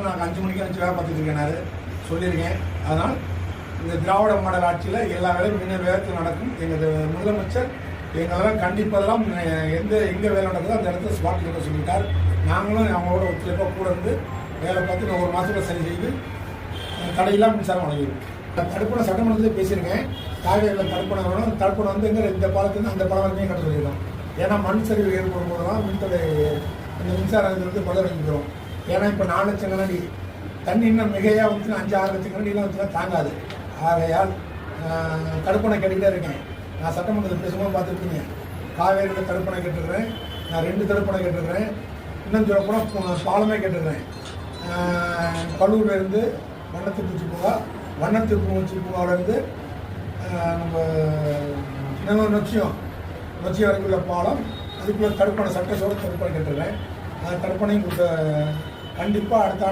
ஆனால் நாங்கள் அஞ்சு மணிக்கு அஞ்சு வேலை பார்த்துட்டு இருக்கேன் சொல்லியிருக்கேன். அதனால் இந்த திராவிட மாடல் ஆட்சியில் எல்லா வேலையும் மின்ன வேகத்தில் நடக்கும். எங்கள் முதலமைச்சர் எங்களெல்லாம் கண்டிப்பதெல்லாம் எந்த எங்கே வேலை நடக்குதோ அந்த இடத்துல ஸ்பாட் இருக்க சொல்லிட்டார். நாங்களும் அவங்களோட ஒத்துழைப்பாக கூட இருந்து வேலை பார்த்து நான் ஒரு மாதத்தில் சரி செய்து தடையில்லாம் மின்சாரம் வழங்கிடுவோம் தடுப்பணை சட்டமன்றத்தில் பேசியிருக்கேன். காவேரியில் தடுப்பணம் வேணும் தடுப்பணம் வந்து எங்க இந்த பாலத்துலேருந்து அந்த பாலம் வரைக்கும் கட்ட சொல்லியிருக்கோம். ஏன்னா மண் சரிவு ஏற்படும் போதெல்லாம் மின்தடை இந்த மின்சார இருந்து பலர் வைக்கிறோம் ஏன்னா இப்போ நாலு லட்சம் கண்ணாடி தண்ணி இன்னும் மிகையாக வந்து அஞ்சு ஆறு லட்சம் கண்ணாடிலாம் வந்துச்சுன்னா தாங்காது. ஆகையால் தடுப்பணை கேட்டுக்கிட்டே இருக்கேன். நான் சட்டமன்றத்தில் பேசும்போது பார்த்துருக்கீங்க காவேரியில் தடுப்பணை கேட்டுருக்கிறேன் நான் ரெண்டு தடுப்பணை கேட்டுருக்கிறேன் இன்னும் சொல்லப்போனால் பாலமே கேட்டுருக்கிறேன் கல்லூரிலேருந்து பல்லூர்ல பூவா. வண்ணத்திருப்பூச்சி பூங்கா வண்ணத்திருப்பூச்சி பூங்காவிலேருந்து நம்ம இன்னொரு நொச்சியம் நொச்சியம் வரைக்கும் உள்ள பாலம். அதுக்குள்ளே தடுப்பணை சட்டத்தோட தடுப்பணை கேட்டுக்கிறேன் அது தடுப்பணையும் கொடுத்த கண்டிப்பாக அடுத்த